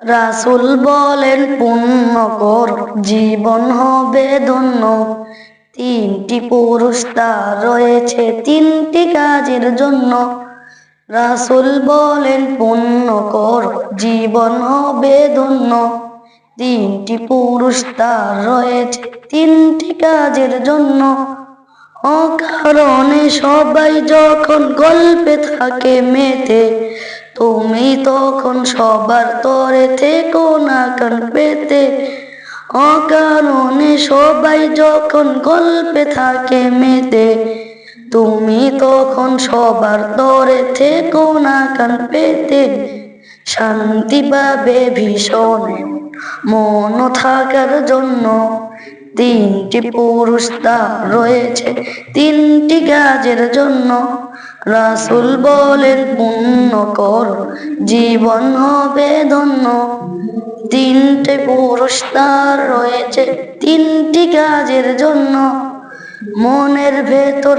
রাসুল বলেন, পুণ্য কর, জীবন হবে ধন্য। তিনটি পুরস্কার রয়েছে, তিনটি কাজের জন্য। রাসুল বলেন, পুণ্য কর, জীবন হবে ধন্য। তিনটি পুরস্কার রয়েছে, তিনটি কাজের জন্য। অকারণে সবাই যখন গল্পে থাকে মেতে তুমি তখন সবার তরে থেকো না কান পেতে অকারণে সবাই যখন গল্পে থাকে মেতে। তুমি তখন সবার তরে থেকো না কান পেতে শান্তি পাবে ভীষণ মন থাকার জন্য। তিনটি পুরস্কার রয়েছে। তিনটি কাজের জন্য রাসুল বলেন, পুণ্য কর, জীবন হবে ধন্য। তিনটে পুরস্কার রয়েছে। তিনটি কাজের জন্য মনের ভেতর